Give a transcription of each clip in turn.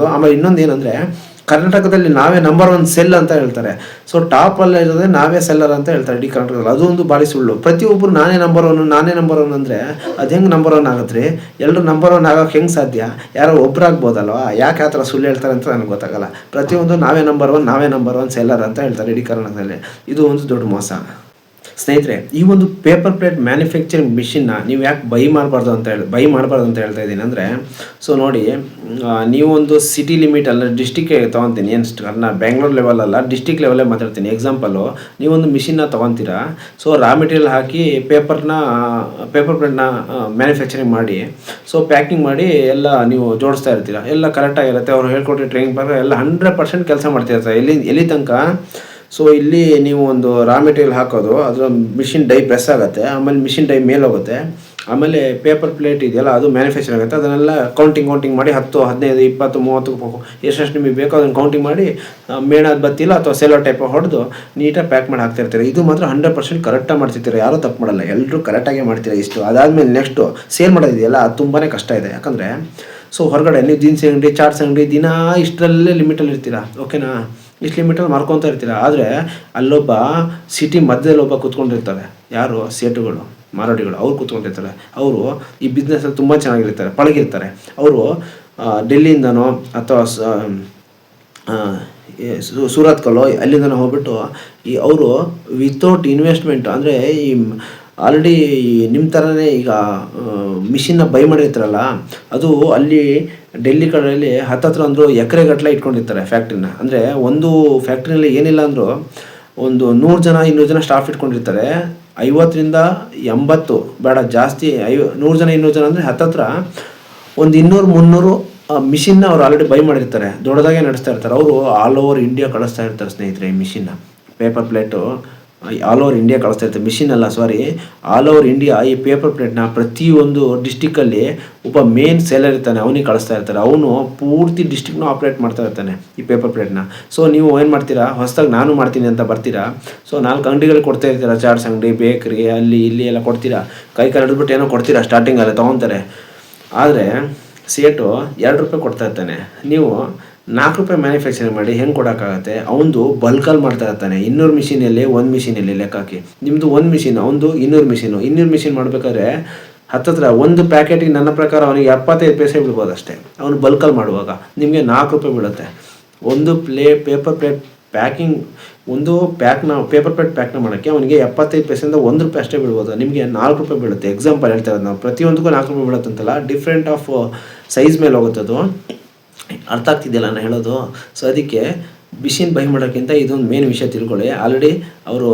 ಆಮೇಲೆ ಇನ್ನೊಂದು ಏನಂದ್ರೆ, ಕರ್ನಾಟಕದಲ್ಲಿ ನಾವೇ ನಂಬರ್ ಒನ್ ಸೆಲ್ ಅಂತ ಹೇಳ್ತಾರೆ. ಸೊ ಟಾಪ್ ಅಲ್ಲಿ ಇರೋದೇ ನಾವೇ ಸೆಲ್ಲರ್ ಅಂತ ಹೇಳ್ತಾರೆ ಇಡೀ ಕರ್ನಾಟಕದಲ್ಲಿ. ಅದು ಒಂದು ಸುಳ್ಳು. ಪ್ರತಿಯೊಬ್ಬರು ನಾನೇ ನಂಬರ್ ಒನ್ ನಾನೇ ನಂಬರ್ ಒನ್ ಅಂದ್ರೆ ಅದು ಹೆಂಗೆ ನಂಬರ್ ಒನ್ ಆಗತ್ರಿ ಎಲ್ಲರೂ ನಂಬರ್ ಒನ್ ಆಗೋಕೆ ಹೆಂಗೆ ಸಾಧ್ಯ? ಯಾರೋ ಒಬ್ರಾಗ್ಬೋದಲ್ವಾ ಯಾಕೆ ಆ ಥರ ಸುಳ್ಳು ಹೇಳ್ತಾರೆ ಅಂತ ನನಗೆ ಗೊತ್ತಾಗಲ್ಲ. ಪ್ರತಿಯೊಂದು ನಾವೇ ನಂಬರ್ ಒನ್ ನಾವೇ ನಂಬರ್ ಒನ್ ಸೆಲ್ಲರ್ ಅಂತ ಹೇಳ್ತಾರೆ ಇಡೀ ಕರ್ನಾಟಕದಲ್ಲಿ. ಇದು ಒಂದು ದೊಡ್ಡ ಮೋಸ. ಸ್ನೇಹಿತರೆ, ಈ ಒಂದು ಪೇಪರ್ ಪ್ಲೇಟ್ ಮ್ಯಾನುಫ್ಯಾಕ್ಚರಿಂಗ್ ಮಿಷಿನ್ನ ನೀವು ಯಾಕೆ ಬೈ ಮಾಡಬಾರ್ದು ಅಂತ ಹೇಳಿ ಬೈ ಮಾಡಬಾರ್ದು ಅಂತ ಹೇಳ್ತಾ ಇದ್ದೀನಿ ಅಂದರೆ ಸೊ ನೋಡಿ ನೀವೊಂದು ಸಿಟಿ ಲಿಮಿಟ್ ಅಲ್ಲ ಡಿಸ್ಟಿಕ್ಕೇ ತೊಗೊತೀನಿ, ಏನು ಅನ್ನ ಬೆಂಗಳೂರು ಲೆವೆಲಲ್ಲ ಡಿಸ್ಟಿಕ್ ಲೆವೆಲೇ ಮಾತಾಡ್ತೀನಿ. ಎಕ್ಸಾಂಪಲು ನೀವೊಂದು ಮಿಷಿನ್ನ ತೊಗೊತೀರಾ ಸೊ ರಾ ಮೆಟೀರಿಯಲ್ ಹಾಕಿ ಪೇಪರ್ನ ಪೇಪರ್ ಪ್ಲೇಟ್ನ ಮ್ಯಾನುಫ್ಯಾಕ್ಚರಿಂಗ್ ಮಾಡಿ ಸೊ ಪ್ಯಾಕಿಂಗ್ ಮಾಡಿ ಎಲ್ಲ ನೀವು ಜೋಡಿಸ್ತಾ ಇರ್ತೀರಾ? ಎಲ್ಲ ಕರೆಕ್ಟಾಗಿರುತ್ತೆ ಅವ್ರು ಹೇಳ್ಕೊಟ್ಟಿ ಟ್ರೈನಿಂಗ್ ಪ್ರಕಾರ ಎಲ್ಲ ಹಂಡ್ರೆಡ್ ಪರ್ಸೆಂಟ್ ಕೆಲಸ ಮಾಡ್ತಿರ್ತಾರೆ. ಎಲ್ಲಿ ಎಲ್ಲಿ ತನಕ ಸೊ ಇಲ್ಲಿ ನೀವು ಒಂದು ರಾ ಮೆಟೀರಿಯಲ್ ಹಾಕೋದು, ಅದರ ಮಿಷಿನ್ ಡೈ ಪ್ರೆಸ್ ಆಗುತ್ತೆ, ಆಮೇಲೆ ಮಿಷಿನ್ ಡೈ ಮೇಲೆ ಹೋಗುತ್ತೆ. ಆಮೇಲೆ ಪೇಪರ್ ಪ್ಲೇಟ್ ಇದೆಯಲ್ಲ, ಅದು ಮ್ಯಾನುಫ್ಯಾಕ್ಚರ್ ಆಗುತ್ತೆ. ಅದನ್ನೆಲ್ಲ ಕೌಂಟಿಂಗ್ ಕೌಂಟಿಂಗ್ ಮಾಡಿ ಹತ್ತು, ಹದಿನೈದು, ಇಪ್ಪತ್ತು, ಮೂವತ್ತು ಎಷ್ಟೆಷ್ಟು ನಿಮಗೆ ಬೇಕೋ ಅದನ್ನು ಕೌಂಟಿಂಗ್ ಮಾಡಿ ಮೇಣದ ಬತ್ತಿಲ್ಲ ಅಥವಾ ಸೆಲೋ ಟೈಪ್ ಹೊಡೆದು ನೀಟಾಗಿ ಪ್ಯಾಕ್ ಮಾಡಿ ಹಾಕ್ತಿರ್ತಾರೆ. ಇದು ಮಾತ್ರ ಹಂಡ್ರೆಡ್ ಪರ್ಸೆಂಟ್ ಕರೆಕ್ಟಾಗಿ ಮಾಡ್ತಿರ್ತಾರೆ. ಯಾರೂ ತಪ್ಪು ಮಾಡಲ್ಲ. ಎಲ್ಲರೂ ಕರೆಕ್ಟಾಗಿ ಮಾಡ್ತೀರಾ ಇಷ್ಟು. ಅದಾದಮೇಲೆ ನೆಕ್ಸ್ಟು ಸೇಲ್ ಮಾಡೋದಿದೆಯಲ್ಲ, ಅದು ತುಂಬಾ ಕಷ್ಟ ಇದೆ. ಯಾಕಂದರೆ ಸೊ ಹೊರಗಡೆ ನೀವು ಜೀನ್ಸ್ ಅಂಗಡಿ ಚಾರ್ಟ್ಸ್ ಅಂಗಡಿ, ದಿನ ಇಷ್ಟರಲ್ಲೇ ಲಿಮಿಟಲ್ಲಿ ಇರ್ತೀರಾ ಓಕೆನಾ ಇಷ್ಟು ಲಿಮಿಟಲ್ಲಿ ಮಾಡ್ಕೊತಾ ಇರ್ತೀರ? ಆದರೆ ಅಲ್ಲೊಬ್ಬ ಸಿಟಿ ಮಧ್ಯದಲ್ಲಿ ಒಬ್ಬ ಕೂತ್ಕೊಂಡಿರ್ತಾರೆ ಯಾರು? ಸೇಟುಗಳು, ಮಾರಾಟಿಗಳು, ಅವ್ರು ಕೂತ್ಕೊಂಡಿರ್ತಾರೆ ಅವರು ಈ ಬಿಸ್ನೆಸ್ಸಲ್ಲಿ ತುಂಬ ಚೆನ್ನಾಗಿರ್ತಾರೆ, ಪಳಗಿರ್ತಾರೆ. ಅವರು ಡೆಲ್ಲಿಯಿಂದನೋ ಅಥವಾ ಸೂರತ್ಕಲ್ಲೋ ಅಲ್ಲಿಂದನೋ ಹೋಗ್ಬಿಟ್ಟು ಈ, ಅವರು ವಿತೌಟ್ ಇನ್ವೆಸ್ಟ್ಮೆಂಟ್ ಅಂದರೆ ಈ ಆಲ್ರೆಡಿ ನಿಮ್ಮ ಥರನೇ ಈಗ ಮಿಷಿನ್ನ ಬೈ ಮಾಡಿರ್ತಾರಲ್ಲ, ಅದು ಅಲ್ಲಿ ಡೆಲ್ಲಿ ಕಡೆಯಲ್ಲಿ ಹತ್ತತ್ರ ಅಂದರು ಎಕರೆ ಗಟ್ಟಲೆ ಇಟ್ಕೊಂಡಿರ್ತಾರೆ ಫ್ಯಾಕ್ಟ್ರಿನ ಅಂದರೆ ಒಂದು ಫ್ಯಾಕ್ಟ್ರಿನಲ್ಲಿ ಏನಿಲ್ಲ ಅಂದರೂ, ಒಂದು ನೂರು ಜನ, ಇನ್ನೂರು ಜನ ಸ್ಟಾಫ್ ಇಟ್ಕೊಂಡಿರ್ತಾರೆ. ಐವತ್ತರಿಂದ ಎಂಬತ್ತು, ಬೇಡ, ಜಾಸ್ತಿ, ಐ, ನೂರು ಜನ, ಇನ್ನೂರು ಜನ ಅಂದರೆ ಹತ್ತತ್ರ ಒಂದು ಇನ್ನೂರು, ಮುನ್ನೂರು ಮಿಷಿನ್ನ ಅವ್ರು ಆಲ್ರೆಡಿ ಬೈ ಮಾಡಿರ್ತಾರೆ. ದೊಡ್ಡದಾಗೆ ನಡೆಸ್ತಾ ಇರ್ತಾರೆ. ಅವರು ಆಲ್ ಓವರ್ ಇಂಡಿಯಾ ಕಳಿಸ್ತಾ ಇರ್ತಾರೆ ಸ್ನೇಹಿತರೆ ಈ ಮಿಷಿನ್ನ paper plate all over India ಕಳಿಸ್ತಾ ಇರ್ತಾರೆ ಮಿಷಿನ್ ಅಲ್ಲ ಸಾರಿ ಆಲ್ ಓವರ್ ಇಂಡಿಯಾ ಈ ಪೇಪರ್ ಪ್ಲೇಟ್ನ ಪ್ರತಿಯೊಂದು ಡಿಸ್ಟಿಕ್ಕಲ್ಲಿ ಒಬ್ಬ ಮೇನ್ ಸೇಲರ್ ಇರ್ತಾನೆ ಅವನಿಗೆ ಕಳಿಸ್ತಾ ಇರ್ತಾರೆ. ಅವನು ಪೂರ್ತಿ ಡಿಸ್ಟಿಕ್ನ ಆಪ್ರೇಟ್ ಮಾಡ್ತಾ ಇರ್ತಾನೆ ಈ ಪೇಪರ್ ಪ್ಲೇಟ್ನ ಸೊ ನೀವು ಏನು ಮಾಡ್ತೀರಾ? ಹೊಸದಾಗಿ ನಾನು ಮಾಡ್ತೀನಿ ಅಂತ ಬರ್ತೀರಾ? ಸೊ ನಾಲ್ಕು ಅಂಗಡಿಗಳು ಕೊಡ್ತಾ ಇರ್ತೀರಾ? ಚಾಟ್ಸ್ ಅಂಗಡಿ ಬೇಕ್ರಿ ಅಲ್ಲಿ, ಇಲ್ಲಿ ಎಲ್ಲ ಕೊಡ್ತೀರಾ? ಕೈ ಹಿಡಿದ್ಬಿಟ್ಟು ಏನೋ ಕೊಡ್ತೀರಾ ಸ್ಟಾರ್ಟಿಂಗಲ್ಲಿ ತೊಗೊತಾರೆ. ಆದರೆ ಸೇಟು ಎರಡು ರೂಪಾಯಿ ಕೊಡ್ತಾ ಇರ್ತಾನೆ. ನೀವು ನಾಲ್ಕು ರೂಪಾಯಿ ಮ್ಯಾನುಫ್ಯಾಕ್ಚರಿಂಗ್ ಮಾಡಿ ಹೆಂಗೆ ಕೊಡೋಕ್ಕಾಗತ್ತೆ? ಅವನದು ಬಲ್ಕಲ್ಲಿ ಮಾಡ್ತಾ ಇರ್ತಾನೆ. ಇನ್ನೂರು ಮಿಷಿನಲ್ಲಿ ಒಂದು ಮಿಷಿನಲ್ಲಿ ಲೆಕ್ಕ ಹಾಕಿ. ನಿಮ್ಮದು ಒಂದು ಮಿಷಿನ್ ಅವನದು ಇನ್ನೂರು ಮಿಷಿನು ಇನ್ನೂರು ಮಿಷಿನ್ ಮಾಡಬೇಕಾದ್ರೆ ಹತ್ತತ್ರ ಒಂದು ಪ್ಯಾಕೆಟಿಗೆ ನನ್ನ ಪ್ರಕಾರ ಅವನಿಗೆ ಎಪ್ಪತ್ತೈದು ಪೈಸೆ ಬಿಡ್ಬೋದು ಅಷ್ಟೇ. ಅವನು ಬಲ್ಕಲ್ಲಿ ಮಾಡುವಾಗ. ನಿಮಗೆ ನಾಲ್ಕು ರೂಪಾಯಿ ಬೀಳುತ್ತೆ. ಒಂದು ಪ್ಲೇ ಪೇಪರ್ ಪ್ಲೇಟ್ ಪ್ಯಾಕಿಂಗ್ ಒಂದು ಪ್ಯಾಕ್ನ ಪೇಪರ್ ಪ್ಲೇಟ್ ಪ್ಯಾಕ್ನ ಮಾಡೋಕ್ಕೆ ಅವನಿಗೆ ಎಪ್ಪತ್ತೈದು ಪೈಸೆಯಿಂದ ಒಂದು ರೂಪಾಯಿ ಅಷ್ಟೇ ಬಿಡ್ಬೋದು ನಿಮಗೆ ನಾಲ್ಕು ರೂಪಾಯಿ ಬೀಳುತ್ತೆ. ಎಕ್ಸಾಂಪಲ್ ಹೇಳ್ತಾ ಇರೋದು ನಾವು ಪ್ರತಿಯೊಂದಕ್ಕೂ ನಾಲ್ಕು ರೂಪಾಯಿ ಬೀಳುತ್ತಂತಲ್ಲ? ಡಿಫ್ರೆಂಟ್ ಆಫ್ ಸೈಜ್ ಮೇಲೆ ಹೋಗುತ್ತೆ ಅದು. ಅರ್ಥ ಆಗ್ತಿದೆಯಲ್ಲ ನಾನು ಹೇಳೋದು? ಸೊ ಅದಕ್ಕೆ ಬಿಸಿನ ಬೈ ಮಾಡೋಕ್ಕಿಂತ ಇದೊಂದು ಮೇನ್ ವಿಷಯ ತಿಳ್ಕೊಳ್ಳಿ. ಆಲ್ರೆಡಿ ಅವರು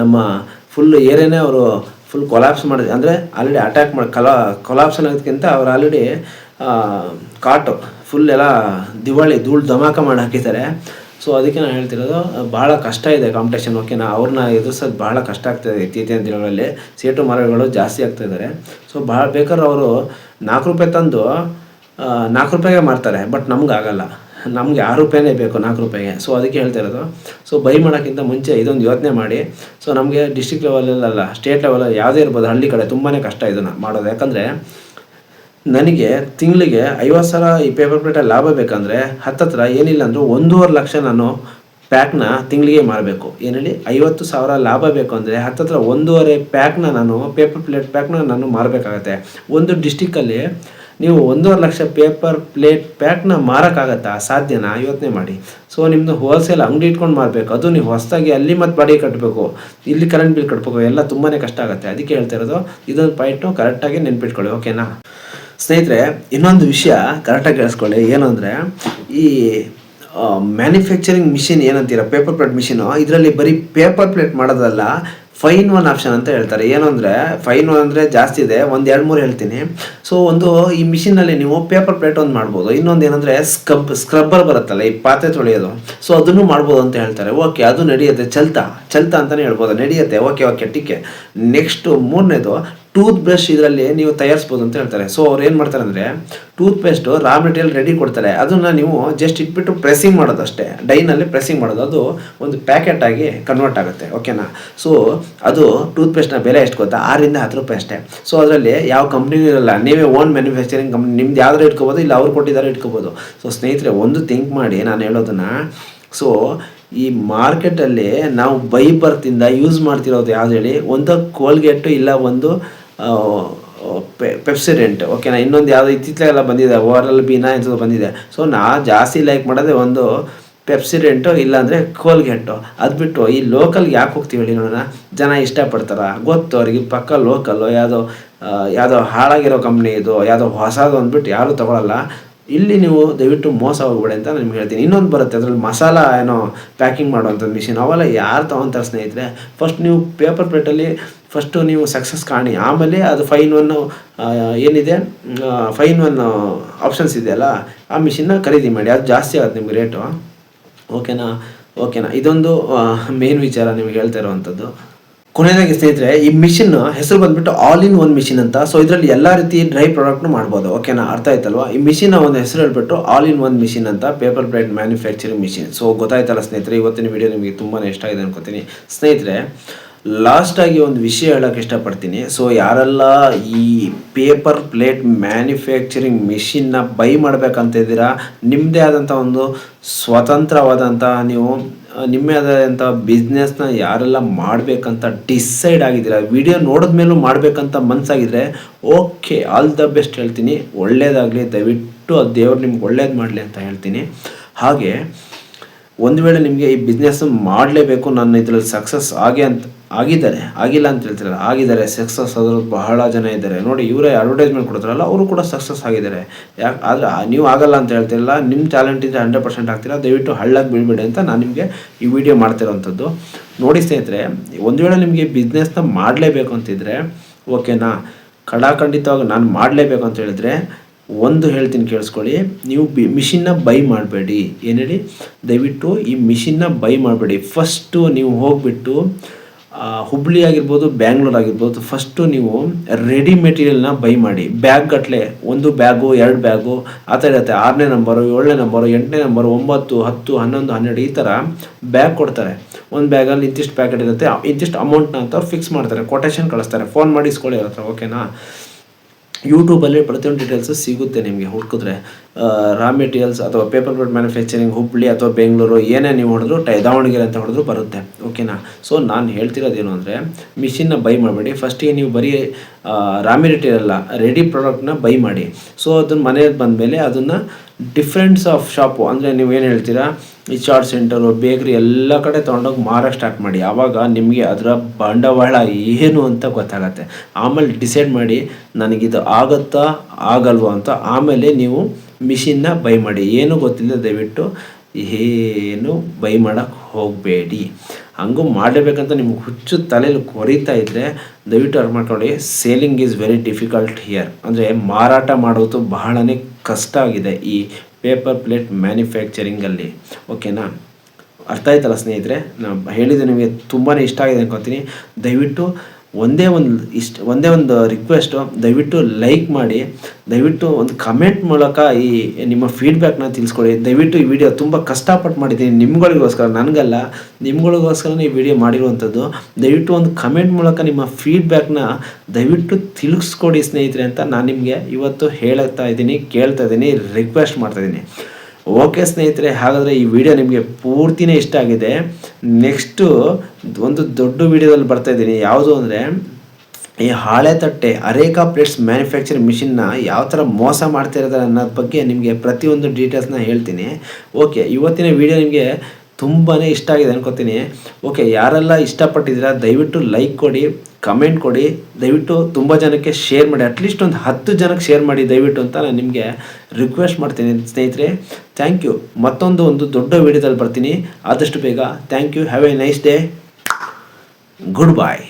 ನಮ್ಮ ಫುಲ್ ಏರಿಯಾನೇ ಅವರು ಫುಲ್ ಕೊಲಾಪ್ಸ್ ಮಾಡಿದೆ, ಅಂದರೆ ಆಲ್ರೆಡಿ ಅಟ್ಯಾಕ್ ಮಾಡಿ, ಕಲಾ ಕೊಲಾಪ್ಸ್ ಅನ್ನೋದಕ್ಕಿಂತ ಅವ್ರು ಆಲ್ರೆಡಿ ಕಾಟು ಫುಲ್ ಎಲ್ಲ ದಿವಾಳಿ, ಧೂಳು ಧಮಾಕ ಮಾಡಿ ಹಾಕಿದ್ದಾರೆ. ಸೊ ಅದಕ್ಕೆ ನಾನು ಹೇಳ್ತಿರೋದು ಭಾಳ ಕಷ್ಟ ಇದೆ ಕಾಂಪಿಟೇಷನ್ ಓಕೆನಾ ಅವ್ರನ್ನ ಎದುರಿಸೋದು ಭಾಳ ಕಷ್ಟ ಇದೆ ಇತ್ತೀಚಿನ ದಿನಗಳಲ್ಲಿ. ಸೇಟು ಮರಗಳು ಜಾಸ್ತಿ ಆಗ್ತಾಯಿದ್ದಾರೆ ಸೊ ಭಾಳ ಬೇಕಾದ್ರೆ ಅವರು ನಾಲ್ಕು ರೂಪಾಯಿ ತಂದು ನಾಲ್ಕು ರೂಪಾಯಿಗೆ ಮಾರ್ತಾರೆ ಬಟ್ ನಮ್ಗೆ ಆಗಲ್ಲ. ನಮಗೆ ಆರು ರೂಪಾಯಿನೇ ಬೇಕು ನಾಲ್ಕು ರೂಪಾಯಿಗೆ. ಸೊ ಅದಕ್ಕೆ ಹೇಳ್ತಾ ಇರೋದು. ಸೊ ಬೈ ಮಾಡೋಕ್ಕಿಂತ ಮುಂಚೆ ಇದೊಂದು ಯೋಚನೆ ಮಾಡಿ. ಸೊ ನಮಗೆ ಡಿಸ್ಟಿಕ್ ಲೆವೆಲಲ್ಲ ಸ್ಟೇಟ್ ಲೆವೆಲ್ ಯಾವುದೇ ಇರ್ಬೋದು, ಹಳ್ಳಿ ಕಡೆ ತುಂಬಾ ಕಷ್ಟ ಇದನ್ನು ಮಾಡೋದು. ಯಾಕಂದರೆ ನನಗೆ ತಿಂಗಳಿಗೆ ಐವತ್ತು ಸಾವಿರ ಈ ಪೇಪರ್ ಪ್ಲೇಟಲ್ಲಿ ಲಾಭ ಬೇಕಂದರೆ ಹತ್ತತ್ರ ಏನಿಲ್ಲ ಅಂದರೂ ಒಂದೂವರೆ ಲಕ್ಷ ನಾನು ಪ್ಯಾಕ್ನ ತಿಂಗಳಿಗೆ ಮಾರಬೇಕು. ಹೇಳಿ ಐವತ್ತು ಸಾವಿರ ಲಾಭ ಬೇಕು ಅಂದರೆ ಹತ್ತತ್ರ ಒಂದೂವರೆ ಪ್ಯಾಕ್ನ ನಾನು ಪೇಪರ್ ಪ್ಲೇಟ್ ಪ್ಯಾಕ್ನ ನಾನು ಮಾರಬೇಕಾಗತ್ತೆ. ಒಂದು ಡಿಸ್ಟಿಕ್ಕಲ್ಲಿ ನೀವು ಒಂದೂವರೆ ಲಕ್ಷ ಪೇಪರ್ ಪ್ಲೇಟ್ ಪ್ಯಾಕ್ನ ಮಾರೋಕ್ಕಾಗತ್ತಾ? ಸಾಧ್ಯನಾ? ಯೋಚನೆ ಮಾಡಿ. ಸೊ ನಿಮ್ಮದು ಹೋಲ್ಸೇಲ್ ಅಂಗಡಿ ಇಟ್ಕೊಂಡು ಮಾರಬೇಕು. ಅದು ನೀವು ಹೊಸದಾಗಿ ಅಲ್ಲಿ ಮತ್ತು ಬಾಡಿಗೆ ಕಟ್ಟಬೇಕು ಇಲ್ಲಿ ಕರೆಂಟ್ ಬಿಲ್ ಕಟ್ಟಬೇಕು ಎಲ್ಲ ತುಂಬಾ ಕಷ್ಟ ಆಗುತ್ತೆ. ಅದಕ್ಕೆ ಹೇಳ್ತಾ ಇರೋದು, ಇದೊಂದು ಪಾಯಿಂಟು ಕರೆಕ್ಟಾಗಿ ನೆನ್ಪಿಟ್ಕೊಳ್ಳಿ ಓಕೆನಾ ಸ್ನೇಹಿತರೆ, ಇನ್ನೊಂದು ವಿಷಯ ಕರೆಕ್ಟಾಗಿ ಕೇಳಿಸ್ಕೊಳ್ಳಿ. ಏನು ಅಂದರೆ, ಈ ಮ್ಯಾನುಫ್ಯಾಕ್ಚರಿಂಗ್ ಮಿಷಿನ್ ಏನಂತೀರ? ಪೇಪರ್ ಪ್ಲೇಟ್ ಮಿಷಿನು ಇದರಲ್ಲಿ ಬರೀ ಪೇಪರ್ ಪ್ಲೇಟ್ ಮಾಡೋದಲ್ಲ ಫೈನ್ ಒನ್ ಆಪ್ಷನ್ ಅಂತ ಹೇಳ್ತಾರೆ. ಏನು ಅಂದರೆ ಫೈನ್ ಒನ್ ಅಂದರೆ ಜಾಸ್ತಿ ಇದೆ, ಒಂದು ಎರಡು ಮೂರು ಹೇಳ್ತೀನಿ. ಸೊ ಒಂದು ಈ ಮಿಷಿನಲ್ಲಿ ನೀವು ಪೇಪರ್ ಪ್ಲೇಟ್ ಒಂದು ಮಾಡ್ಬೋದು. ಇನ್ನೊಂದು ಏನಂದರೆ ಸ್ಕ್ರಬ್ ಸ್ಕ್ರಬ್ಬರ್ ಬರುತ್ತಲ್ಲ, ಈ ಪಾತ್ರೆ ತೊಳೆಯೋದು. ಸೊ ಅದನ್ನು ಮಾಡ್ಬೋದು ಅಂತ ಹೇಳ್ತಾರೆ. ಓಕೆ ಅದು ನಡೆಯುತ್ತೆ, ಚಲ್ತಾ. ಚಲ್ತಾ ಅಂತಲೇ ಹೇಳ್ಬೋದು. ನಡೆಯುತ್ತೆ. ಓಕೆ ಓಕೆ ಟಿಕೆ ನೆಕ್ಸ್ಟು ಮೂರನೇದು ಟೂತ್ ಬ್ರಷ್ ಇದರಲ್ಲಿ ನೀವು ತಯಾರಿಸ್ಬೋದು ಅಂತ ಹೇಳ್ತಾರೆ. ಸೊ ಅವ್ರು ಏನು ಮಾಡ್ತಾರೆ ಅಂದರೆ toothpaste raw material ready ಕೊಡ್ತಾರೆ. ಅದನ್ನು ನೀವು ಜಸ್ಟ್ ಇಟ್ಬಿಟ್ಟು ಪ್ರೆಸ್ಸಿಂಗ್ ಮಾಡೋದು ಅಷ್ಟೇ. ಡೈನಲ್ಲಿ ಪ್ರೆಸ್ಸಿಂಗ್ ಮಾಡೋದು. ಅದು ಒಂದು ಪ್ಯಾಕೆಟ್ ಆಗಿ ಕನ್ವರ್ಟ್ ಆಗುತ್ತೆ. ಓಕೆನಾ ಸೊ ಅದು ಟೂತ್ ಪೇಸ್ಟ್ನ ಬೆಲೆ ಎಷ್ಟು ಗೊತ್ತಾ? ಆರಿಂದ ಹತ್ತು ರೂಪಾಯಿ ಅಷ್ಟೇ. ಸೊ ಅದರಲ್ಲಿ ಯಾವ ಕಂಪ್ನಿನೂ ಇರಲ್ಲ. ನೀವೇ ಓನ್ ಮ್ಯಾನುಫ್ಯಾಕ್ಚರಿಂಗ್ ಕಂಪ್ನಿ ನಿಮ್ದು ಯಾವ್ದಾರು ಇಟ್ಕೋಬೋದು, ಇಲ್ಲ ಅವ್ರು ಕೊಟ್ಟಿದ್ದಾರೆ ಇಟ್ಕೋಬೋದು. ಸೊ ಸ್ನೇಹಿತರೆ, ಒಂದು ಥಿಂಕ್ ಮಾಡಿ. ನಾನು ಹೇಳೋದನ್ನು ಸೊ ಈ ಮಾರ್ಕೆಟಲ್ಲಿ ನಾವು ಬೈ ಬರ್ತಿಂದ ಯೂಸ್ ಮಾಡ್ತಿರೋದು ಯಾವ್ದು ಹೇಳಿ? ಒಂದು ಕೋಲ್ಗೇಟು ಇಲ್ಲ ಒಂದು ಪೆಪ್ಸಿಡೆಂಟ್ ಓಕೆನಾ ಇನ್ನೊಂದು ಯಾವುದೋ ಇತ್ತಿತ್ತಲೆಲ್ಲ ಬಂದಿದೆ ಓರಲ್ ಬೀನಾ ಎಂಥದ್ದು ಬಂದಿದೆ. ಸೊ ನಾ ಜಾಸ್ತಿ ಲೈಕ್ ಮಾಡೋದೇ ಒಂದು ಪೆಪ್ಸಿಡೆಂಟು ಇಲ್ಲಾಂದರೆ ಕೋಲ್ಗೆಟ್ಟು ಅದು ಬಿಟ್ಟು ಈ ಲೋಕಲ್ಗೆ ಯಾಕೆ ಹೋಗ್ತೀವಿ ಹೇಳಿ ನೋಡೋಣ. ಜನ ಇಷ್ಟಪಡ್ತಾರ. ಗೊತ್ತು ಅವ್ರಿಗೆ ಪಕ್ಕ ಲೋಕಲ್ಲು ಯಾವುದೋ ಯಾವುದೋ ಹಾಳಾಗಿರೋ ಕಂಪ್ನಿ ಇದು, ಯಾವುದೋ ಹೊಸದು ಅಂದ್ಬಿಟ್ಟು ಯಾರೂ ತಗೊಳಲ್ಲ. ಇಲ್ಲಿ ನೀವು ದಯವಿಟ್ಟು ಮೋಸ ಹೋಗ್ಬೇಡಿ ಅಂತ ನಿಮ್ಗೆ ಹೇಳ್ತೀನಿ. ಇನ್ನೊಂದು ಬರುತ್ತೆ, ಅದರಲ್ಲಿ ಮಸಾಲ ಏನೋ ಪ್ಯಾಕಿಂಗ್ ಮಾಡುವಂಥದ್ದು ಮಿಷಿನ್ ಅವೆಲ್ಲ ಯಾರು ತೊಗೊತಾರೆ ಸ್ನೇಹಿತರೆ? ಫಸ್ಟ್ ನೀವು ಪೇಪರ್ ಪ್ಲೇಟಲ್ಲಿ ಫಸ್ಟು ನೀವು ಸಕ್ಸಸ್ ಕಾಣಿ. ಆಮೇಲೆ ಅದು ಫೈನ್ ಒನ್ ಏನಿದೆ? ಫೈನ್ ಒನ್ ಆಪ್ಷನ್ಸ್ ಇದೆಯಲ್ಲ, ಆ ಮಿಷಿನ್ನ ಖರೀದಿ ಮಾಡಿ. ಅದು ಜಾಸ್ತಿ ಆಗುತ್ತೆ ನಿಮ್ಗೆ ರೇಟು ಓಕೆನಾ ಓಕೆನಾ ಇದೊಂದು ಮೇನ್ ವಿಚಾರ ನಿಮಗೆ ಹೇಳ್ತಾ ಇರುವಂಥದ್ದು. ಕೊನೆಯದಾಗಿ ಸ್ನೇಹಿತರೆ, ಈ ಮಿಷಿನ್ ಹೆಸರು ಬಂದ್ಬಿಟ್ಟು ಆಲ್ ಇನ್ ಒನ್ ಮಿಷಿನ್ ಅಂತ. ಸೊ ಇದರಲ್ಲಿ ಎಲ್ಲ ರೀತಿ ಡ್ರೈ ಪ್ರಾಡಕ್ಟ್ನು ಮಾಡ್ಬೋದು. ಓಕೆನಾ ಅರ್ಥ ಆಯ್ತಲ್ವಾ? ಈ ಮಿಷಿನ್ ಒಂದು ಹೆಸರು ಹೇಳ್ಬಿಟ್ಟು ಆಲ್ ಇನ್ ಒನ್ ಮಿಷಿನ್ ಅಂತ paper plate manufacturing machine so ಗೊತ್ತಾಯ್ತಲ್ಲ ಸ್ನೇಹಿತರೆ, ಇವತ್ತಿನ ವಿಡಿಯೋ ನಿಮಗೆ ತುಂಬಾ ಇಷ್ಟ ಆಗಿದೆ ಅನ್ಕೋತೀನಿ. ಸ್ನೇಹಿತರೆ ಲಾಸ್ಟಾಗಿ ಒಂದು ವಿಷಯ ಹೇಳೋಕೆ ಇಷ್ಟಪಡ್ತೀನಿ. ಸೊ ಯಾರೆಲ್ಲ ಈ ಪೇಪರ್ ಪ್ಲೇಟ್ ಮ್ಯಾನುಫ್ಯಾಕ್ಚರಿಂಗ್ ಮಿಷಿನ್ನ ಬೈ ಮಾಡಬೇಕಂತ ಇದ್ದೀರಾ ನಿಮ್ಮದೇ ಆದಂಥ ಒಂದು ಸ್ವತಂತ್ರವಾದಂಥ ನೀವು ನಿಮ್ಮದೇ ನ ಬಿಸ್ನೆಸ್ನ ಯಾರೆಲ್ಲ ಮಾಡಬೇಕಂತ ಡಿಸೈಡ್ ಆಗಿದ್ದೀರಾ? ವಿಡಿಯೋ ನೋಡಿದ ಮೇಲೂ ಮಾಡಬೇಕಂತ ಮನಸ್ಸಾಗಿದ್ರೆ ಓಕೆ ಆಲ್ ದ ಬೆಸ್ಟ್ ಹೇಳ್ತೀನಿ. ಒಳ್ಳೇದಾಗಲಿ, ದಯವಿಟ್ಟು ಆ ದೇವ್ರು ನಿಮ್ಗೆ ಒಳ್ಳೇದು ಮಾಡಲಿ ಅಂತ ಹೇಳ್ತೀನಿ. ಹಾಗೆ, ಒಂದು ವೇಳೆ ನಿಮಗೆ ಈ ಬಿಸ್ನೆಸ್ ಮಾಡಲೇಬೇಕು ನಾನು ಇದರಲ್ಲಿ ಸಕ್ಸಸ್ ಆಗಿ ಅಂತ ಆಗಿದ್ದಾರೆ. ಆಗಿಲ್ಲ ಅಂತ ಹೇಳ್ತಿರಲ್ಲ. ಆಗಿದ್ದಾರೆ ಸಕ್ಸಸ್ ಆದರೂ ಬಹಳ ಜನ ಇದ್ದಾರೆ. ನೋಡಿ, ಇವರೇ ಅಡ್ವರ್ಟೈಸ್ಮೆಂಟ್ ಕೊಡ್ತಾರಲ್ಲ, ಅವರು ಕೂಡ ಸಕ್ಸಸ್ ಆಗಿದ್ದಾರೆ. ಯಾಕೆ, ಆದರೆ ನೀವು ಆಗಲ್ಲ ಅಂತ ಹೇಳ್ತಿರಲ್ಲ ನಿಮ್ಮ ಟ್ಯಾಲೆಂಟ್ ಇದ್ದರೆ ಹಂಡ್ರೆಡ್ ಪರ್ಸೆಂಟ್ ಆಗ್ತೀರಾ? ದಯವಿಟ್ಟು ಹಳ್ಳಕ್ಕೆ ಬೀಳ್ಬೇಡಿ ಅಂತ ನಾನು ನಿಮಗೆ ಈ ವಿಡಿಯೋ ಮಾಡ್ತಿರೋವಂಥದ್ದು ನೋಡಿ ಸ್ನೇಹಿತರೆ, ಒಂದು ವೇಳೆ ನಿಮಗೆ ಬಿಸ್ನೆಸ್ನ ಮಾಡಲೇಬೇಕು ಅಂತಿದ್ರೆ ಓಕೆನಾ ಖಡಾಖಂಡಿತವಾಗಿ ನಾನು ಮಾಡಲೇಬೇಕು ಅಂತ ಹೇಳಿದ್ರೆ, ಒಂದು ಹೇಳ್ತೀನಿ ಕೇಳಿಸ್ಕೊಳ್ಳಿ. ನೀವು ಬಿ ಮಿಷಿನ್ನ ಬೈ ಮಾಡಬೇಡಿ. ಏನು ಹೇಳಿ? ದಯವಿಟ್ಟು ಈ ಮಿಷಿನ್ನ ಬೈ ಮಾಡಬೇಡಿ. ಫಸ್ಟು ನೀವು ಹೋಗಿಬಿಟ್ಟು ಹುಬ್ಳಿ ಆಗಿರ್ಬೋದು, ಬ್ಯಾಂಗ್ಳೂರ್ ಆಗಿರ್ಬೋದು ಫಸ್ಟು ನೀವು ರೆಡಿ ಮೆಟೀರಿಯಲ್ನ ಬೈ ಮಾಡಿ. ಬ್ಯಾಗ್ ಗಟ್ಟಲೆ ಒಂದು ಬ್ಯಾಗು ಎರಡು ಬ್ಯಾಗು ಆ ಥರ ಇರುತ್ತೆ. ಆರನೇ ನಂಬರು ಏಳನೇ ನಂಬರು ಎಂಟನೇ ನಂಬರು ಒಂಬತ್ತು, ಹತ್ತು, ಹನ್ನೊಂದು, ಹನ್ನೆರಡು ಈ ಥರ ಬ್ಯಾಗ್ ಕೊಡ್ತಾರೆ. ಒಂದು ಬ್ಯಾಗಲ್ಲಿ ಇಂತಿಷ್ಟು ಪ್ಯಾಕೆಟ್ ಇರುತ್ತೆ. ಇಂತಿಷ್ಟು ಅಮೌಂಟ್ನ ಅಂತ ಫಿಕ್ಸ್ ಮಾಡ್ತಾರೆ. ಕೊಟೇಶನ್ ಕಳಿಸ್ತಾರೆ. ಫೋನ್ ಮಾಡಿ ಇಸ್ಕೊಳ್ಳಿ ಹತ್ರ ಓಕೆನಾ ಯೂಟ್ಯೂಬಲ್ಲಿ ಪ್ರತಿಯೊಂದು ಡೀಟೇಲ್ಸು ಸಿಗುತ್ತೆ ನಿಮಗೆ ಹುಡುಕಿದ್ರೆ. ರಾ ಮೆಟೀರಿಯಲ್ಸ್ ಅಥವಾ ಪೇಪರ್ ಬೋರ್ಡ್ ಮ್ಯಾನುಫ್ಯಾಕ್ಚರಿಂಗ್ ಹುಬ್ಬಳ್ಳಿ ಅಥವಾ ಬೆಂಗಳೂರು ಏನೇ ನೀವು ಹೊಡೆದ್ರು, ಟೈ, ದಾವಣಗೆರೆ ಅಂತ ಹೊಡೆದ್ರು ಬರುತ್ತೆ. ಓಕೆನಾ ಸೊ ನಾನು ಹೇಳ್ತಿರೋದೇನು ಅಂದರೆ ಮಿಷಿನ್ನ ಬೈ ಮಾಡಬೇಡಿ. ಫಸ್ಟಿಗೆ ನೀವು ಬರೀ ರಾ ಮೆಟೀರಿಯಲ್ ರೆಡಿ ಪ್ರಾಡಕ್ಟ್ನ ಬೈ ಮಾಡಿ. ಸೊ ಅದನ್ನ ಮನೆಯಲ್ಲಿ ಬಂದಮೇಲೆ ಅದನ್ನು ಡಿಫ್ರೆನ್ಸ್ ಆಫ್ ಶಾಪು ಅಂದರೆ ನೀವು ಏನು ಹೇಳ್ತೀರಾ, ಈ ಚಾಟ್ ಸೆಂಟರು ಬೇಕ್ರಿ ಎಲ್ಲ ಕಡೆ ತೊಗೊಂಡೋಗಿ ಮಾರೋಕ್ಕೆ ಸ್ಟಾರ್ಟ್ ಮಾಡಿ. ಆವಾಗ ನಿಮಗೆ ಅದರ ಬಂಡವಾಳ ಏನು ಅಂತ ಗೊತ್ತಾಗತ್ತೆ. ಆಮೇಲೆ ಡಿಸೈಡ್ ಮಾಡಿ, ನನಗಿದು ಆಗುತ್ತಾ, ಆಗಲ್ವಾ ಅಂತ ಆಮೇಲೆ ನೀವು ಮಿಷಿನ್ನ ಬೈ ಮಾಡಿ. ಏನು ಗೊತ್ತಿಲ್ಲ, ದಯವಿಟ್ಟು ಏನು ಬೈ ಮಾಡೋಕ್ಕೆ ಹೋಗಬೇಡಿ. ಹಂಗೂ ಮಾಡಲೇಬೇಕಂತ ನಿಮ್ಗೆ ಹುಚ್ಚು ತಲೆಯಲ್ಲಿ ಕೊರಿತಾ ಇದ್ದರೆ ದಯವಿಟ್ಟು ಅರ್ಥ ಮಾಡ್ಕೊಳ್ಳಿ selling is very difficult here ಅಂದರೆ ಮಾರಾಟ ಮಾಡೋದು ಬಹಳನೇ ಕಷ್ಟ ಆಗಿದೆ ಈ ಪೇಪರ್ ಪ್ಲೇಟ್ ಮ್ಯಾನುಫ್ಯಾಕ್ಚರಿಂಗಲ್ಲಿ ಓಕೆನಾ ಅರ್ಥ ಆಯ್ತಲ್ಲ ಸ್ನೇಹಿತರೆ? ನಾನು ಹೇಳಿದ್ದು ನಿಮಗೆ ತುಂಬಾ ಇಷ್ಟ ಆಗಿದೆ ಅನ್ಕೊತೀನಿ. ದಯವಿಟ್ಟು ಒಂದೇ ಒಂದು ಇಷ್ಟ, ಒಂದೇ ಒಂದು ರಿಕ್ವೆಸ್ಟು ದಯವಿಟ್ಟು ಲೈಕ್ ಮಾಡಿ, ದಯವಿಟ್ಟು ಒಂದು ಕಮೆಂಟ್ ಮೂಲಕ ಈ ನಿಮ್ಮ ಫೀಡ್ಬ್ಯಾಕ್ನ ತಿಳಿಸ್ಕೊಡಿ. ದಯವಿಟ್ಟು ಈ ವಿಡಿಯೋ ತುಂಬ ಕಷ್ಟಪಟ್ಟು ಮಾಡಿದ್ದೀನಿ. ನಿಮ್ಗಳಿಗೋಸ್ಕರ ನನಗಲ್ಲ, ನಿಮ್ಗಳಿಗೋಸ್ಕರ ಈ ವಿಡಿಯೋ ಮಾಡಿರುವಂಥದ್ದು. ದಯವಿಟ್ಟು ಒಂದು ಕಮೆಂಟ್ ಮೂಲಕ ನಿಮ್ಮ ಫೀಡ್ಬ್ಯಾಕ್ನ ದಯವಿಟ್ಟು ತಿಳಿಸ್ಕೊಡಿ ಸ್ನೇಹಿತರೆ ಅಂತ ನಾನು ನಿಮಗೆ ಇವತ್ತು ಹೇಳುತ್ತಾ ಇದ್ದೀನಿ, ಕೇಳ್ತಾ ಇದ್ದೀನಿ ರಿಕ್ವೆಸ್ಟ್ ಮಾಡ್ತಾ ಇದ್ದೀನಿ. ಓಕೆ ಸ್ನೇಹಿತರೆ, ಹಾಗಾದರೆ ಈ ವಿಡಿಯೋ ನಿಮಗೆ ಪೂರ್ತಿನೇ ಇಷ್ಟ ಆಗಿದೆ. ನೆಕ್ಸ್ಟು ಒಂದು ದೊಡ್ಡ ವಿಡಿಯೋದಲ್ಲಿ ಬರ್ತಾ ಇದ್ದೀನಿ. ಯಾವುದು ಅಂದರೆ, ಈ ಹಾಳೆ ತಟ್ಟೆ, ಅರೇಕಾ ಪ್ಲೇಟ್ಸ್ ಮ್ಯಾನುಫ್ಯಾಕ್ಚರ್ ಮಿಷಿನ್ನ ಯಾವ ಥರ ಮೋಸ ಮಾಡ್ತಿರೋದು ಅನ್ನೋದ್ರ ಬಗ್ಗೆ ನಿಮಗೆ ಪ್ರತಿಯೊಂದು ಡೀಟೇಲ್ಸ್ನ ಹೇಳ್ತೀನಿ. ಓಕೆ ಇವತ್ತಿನ ವಿಡಿಯೋ ನಿಮಗೆ ತುಂಬಾ ಇಷ್ಟ ಆಗಿದೆ ಅನ್ಕೋತೀನಿ. ಓಕೆ ಯಾರೆಲ್ಲ ಇಷ್ಟಪಟ್ಟಿದ್ದೀರಾ, ದಯವಿಟ್ಟು ಲೈಕ್ ಕೊಡಿ ಕಮೆಂಟ್ ಕೊಡಿ. ದಯವಿಟ್ಟು ತುಂಬ ಜನಕ್ಕೆ ಶೇರ್ ಮಾಡಿ ಅಟ್ಲೀಸ್ಟ್ ಒಂದು ಹತ್ತು ಜನಕ್ಕೆ ಶೇರ್ ಮಾಡಿ ದಯವಿಟ್ಟು ಅಂತ ನಾನು ನಿಮಗೆ ರಿಕ್ವೆಸ್ಟ್ ಮಾಡ್ತೀನಿ ಸ್ನೇಹಿತರೆ. ಥ್ಯಾಂಕ್ ಯು ಮತ್ತೊಂದು ಒಂದು ದೊಡ್ಡ ವಿಡಿಯೋದಲ್ಲಿ ಬರ್ತೀನಿ. ಆದಷ್ಟು ಬೇಗ. Thank you have a nice day goodbye